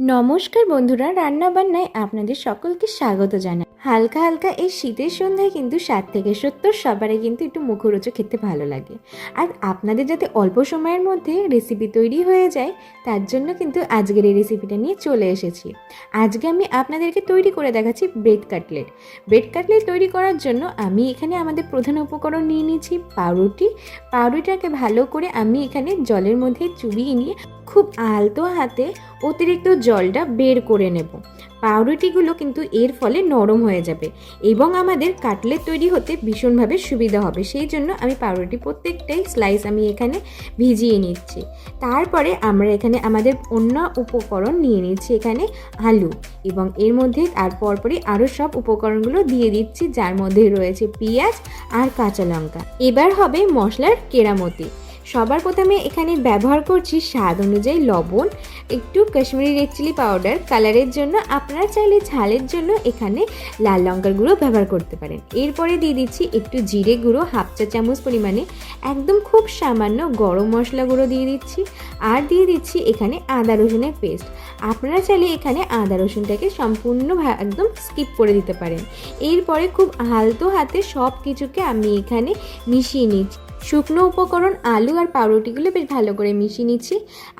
নমস্কার বন্ধুরা রান্না বান্নায় আপনাদের সকলকে স্বাগত জানাই। হালকা হালকা এই শীতের সন্ধ্যায় কিন্তু ষাট থেকে সত্তর সবারই কিন্তু একটু মুখরোচক খেতে ভালো লাগে। আর আপনাদের যাতে অল্প সময়ের মধ্যে রেসিপি তৈরি হয়ে যায়, তার জন্য কিন্তু আজকের এই রেসিপিটা নিয়ে চলে এসেছি। আজকে আমি আপনাদেরকে তৈরি করে দেখাচ্ছি ব্রেড কাটলেট ব্রেড কাটলেট তৈরি করার জন্য আমি এখানে আমাদের প্রধান উপকরণ নিয়ে নিয়েছি পাউরুটি। পাউরুটিটাকে ভালো করে আমি এখানে জলের মধ্যে চুবিয়ে নিয়ে খুব আলতো হাতে অতিরিক্ত জলটা বের করে নেব। পাউরুটিগুলো কিন্তু এর ফলে নরম হয়ে যাবে এবং আমাদের কাটলেট তৈরি হতে ভীষণভাবে সুবিধা হবে। সেই জন্য আমি পাউরুটি প্রত্যেকটাই স্লাইস আমি এখানে ভিজিয়ে নিচ্ছি। তারপরে আমরা এখানে আমাদের অন্য উপকরণ নিয়ে নিচ্ছি এখানে আলু এবং এর মধ্যে আর পরপরই আরও সব উপকরণগুলো দিয়ে দিচ্ছি, যার মধ্যে রয়েছে পেঁয়াজ আর কাঁচা লঙ্কা। এবার হবে মশলার কেরামতি। সবার প্রথমে এখানে ব্যবহার করছি স্বাদ অনুযায়ী লবণ, একটু কাশ্মীরি রেড চিলি পাউডার কালারের জন্য আপনারা চাইলে ঝালের জন্য এখানে লাল লঙ্কার গুঁড়ো ব্যবহার করতে পারেন। এরপরে দিয়ে দিচ্ছি একটু জিরে গুঁড়ো, হাফ চা চামচ পরিমাণে, একদম খুব সামান্য গরম মশলা গুঁড়ো দিয়ে দিচ্ছি। আর দিয়ে দিচ্ছি এখানে আদা রসুনের পেস্ট আপনারা চাইলে এখানে আদা রসুনটাকে সম্পূর্ণ একদম স্কিপ করে দিতে পারেন। এরপরে খুব আলতো হাতে সব কিছুকে আমি এখানে মিশিয়ে নিচ্ছি। শুকনো উপকরণ, আলু আর পাউরুটিগুলো বেশ ভালো করে মিশিয়ে নিচ্ছি।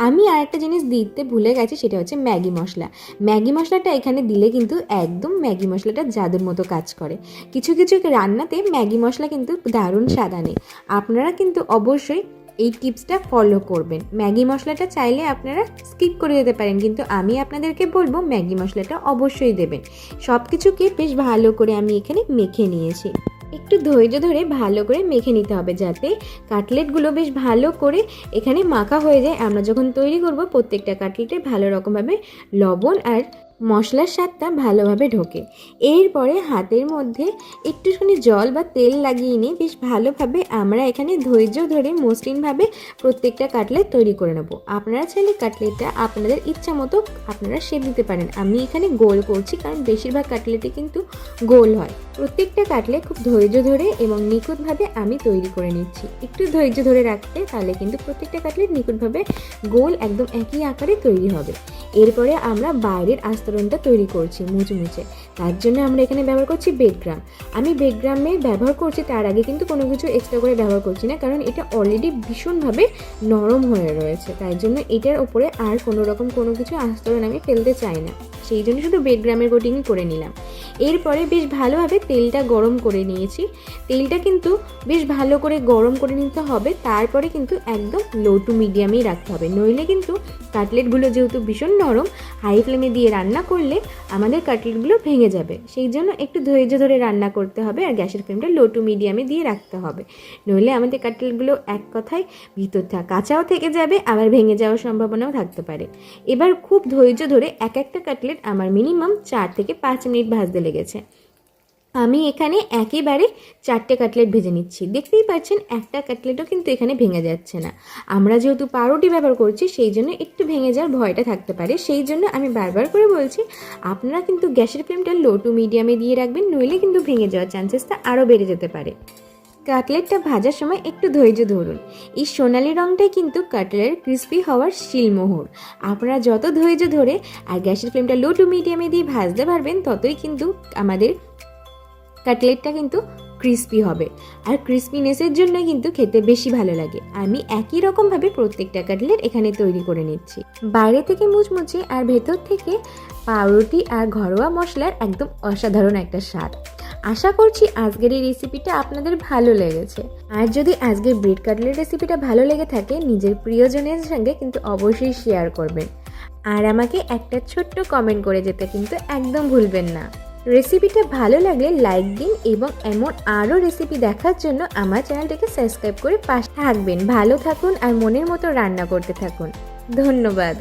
আমি আর একটা জিনিস দিতে ভুলে গেছি, সেটা হচ্ছে ম্যাগি মশলা। ম্যাগি মশলাটা এখানে দিলে কিন্তু একদম ম্যাগি মশলাটা জাদুর মতো কাজ করে। কিছু কিছু রান্নাতে ম্যাগি মশলা কিন্তু দারুণ স্বাদ আনে। আপনারা কিন্তু অবশ্যই এই টিপসটা ফলো করবেন। ম্যাগি মশলাটা চাইলে আপনারা স্কিপ করে দিতে পারেন, কিন্তু আমি আপনাদেরকে বলব ম্যাগি মশলাটা অবশ্যই দেবেন। সব কিছুকে বেশ ভালো করে আমি এখানে মেখে নিয়েছি। একটু ধৈর্য ধরে ভালো করে মেখে নিতে হবে যাতে কাটলেটগুলো বেশ ভালো করে এখানে মাখা হয়ে যায়। আমরা যখন তৈরি করব প্রত্যেকটা কাটলেটে ভালো রকমভাবে লবণ আর মশলার স্বাদটা ভালোভাবে ঢোকে। এরপরে হাতের মধ্যে একটুখানি জল বা তেল লাগিয়ে নিয়ে বেশ ভালোভাবে আমরা এখানে ধৈর্য ধরে মসৃণভাবে প্রত্যেকটা কাটলেট তৈরি করে নেব। আপনারা চাইলে কাটলেটটা আপনাদের ইচ্ছা মতো আপনারা শেপ দিতে পারেন। আমি এখানে গোল করছি কারণ বেশিরভাগ কাটলেটই কিন্তু গোল হয়। প্রত্যেকটা কাটলেট খুব ধৈর্য ধরে এবং নিখুঁতভাবে আমি তৈরি করে নিচ্ছি। একটু ধৈর্য ধরে রাখতে তাহলে কিন্তু প্রত্যেকটা কাটলেট নিখুঁতভাবে গোল একদম একই আকারে তৈরি হবে। এরপরে আমরা বাইরের আস্তরণটা তৈরি করছি মুচমুচে তার জন্য আমরা এখানে ব্যবহার করছি বেগগ্রাম আমি বেগগ্রামে ব্যবহার করছি, তার আগে কিন্তু কোনো কিছু এক্সট্রা করে ব্যবহার করছি না, কারণ এটা অলরেডি ভীষণভাবে নরম হয়ে রয়েছে। তাই জন্য এটার ওপরে আর কোনো রকম কোনো কিছু আস্তরণ আমি ফেলতে চাই না। সেই জন্য শুধু বেডগ্রামের কোটিংই করে নিলাম। এরপরে বেশ ভালোভাবে তেলটা গরম করে নিয়েছি। তেলটা কিন্তু বেশ ভালো করে গরম করে নিতে হবে। তারপরে কিন্তু একদম লো টু মিডিয়ামেই রাখতে হবে। নইলে কিন্তু কাটলেটগুলো যেহেতু ভীষণ নরম হাই ফ্লেমে দিয়ে রান্না করলে আমাদের কাটলেটগুলো ভেঙে যাবে। সেই জন্য একটু ধৈর্য ধরে রান্না করতে হবে আর গ্যাসের ফ্লেমটা লো টু মিডিয়ামে দিয়ে রাখতে হবে। নইলে আমাদের কাটলেটগুলো এক কথায় ভিতর থাক কাঁচাও থেকে যাবে, আবার ভেঙে যাওয়ার সম্ভাবনাও থাকতে পারে। এবার খুব ধৈর্য ধরে এক একটা কাটলেট আমার মিনিমাম চার থেকে পাঁচ মিনিট ভাজতে লেগেছে। আমি এখানে একেবারে চারটে কাটলেট ভেজে নিচ্ছি। দেখতেই পাচ্ছেন, একটা কাটলেটও কিন্তু এখানে ভেঙে যাচ্ছে না। আমরা যেহেতু পাউরুটি ব্যবহার করছি, সেই জন্য একটু ভেঙে যাওয়ার ভয়টা থাকতে পারে। সেই জন্য আমি বারবার করে বলছি, আপনারা কিন্তু গ্যাসের ফ্লেমটা লো টু মিডিয়ামে দিয়ে রাখবেন, নইলে কিন্তু ভেঙে যাওয়ার চান্সেসটা আরও বেড়ে যেতে পারে। কাটলেটটা ভাজার সময় একটু ধৈর্য ধরুন। এই সোনালি রঙটাই কিন্তু কাটলেটের ক্রিস্পি হওয়ার শিলমোহর আপনারা যত ধৈর্য ধরে আর গ্যাসের ফ্লেমটা লো টু মিডিয়ামে দিয়ে ভাজতে পারবেন, ততই কিন্তু আমাদের কাটলেটটা কিন্তু ক্রিস্পি হবে। আর ক্রিস্পিনেসের জন্য কিন্তু খেতে বেশি ভালো লাগে। আমি একই রকমভাবে প্রত্যেকটা কাটলেট এখানে তৈরি করে নিচ্ছি। বাইরে থেকে মুচমুচে আর ভেতর থেকে পাউরুটি আর ঘরোয়া মশলার একদম অসাধারণ একটা স্বাদ। আশা করছি আজকের এই রেসিপিটা আপনাদের ভালো লেগেছে। আর যদি আজকের ব্রেড কাটলেট রেসিপিটা ভালো লেগে থাকে, নিজের প্রিয়জনের সঙ্গে কিন্তু অবশ্যই শেয়ার করবেন। আর আমাকে একটা ছোট্ট কমেন্ট করে যেতে কিন্তু একদম ভুলবেন না। রেসিপিটা ভালো লাগলে লাইক দিন এবং এমন আরও রেসিপি দেখার জন্য আমার চ্যানেলটাকে সাবস্ক্রাইব করে পাশে থাকবেন। ভালো থাকুন আর মনের মতো রান্না করতে থাকুন। ধন্যবাদ।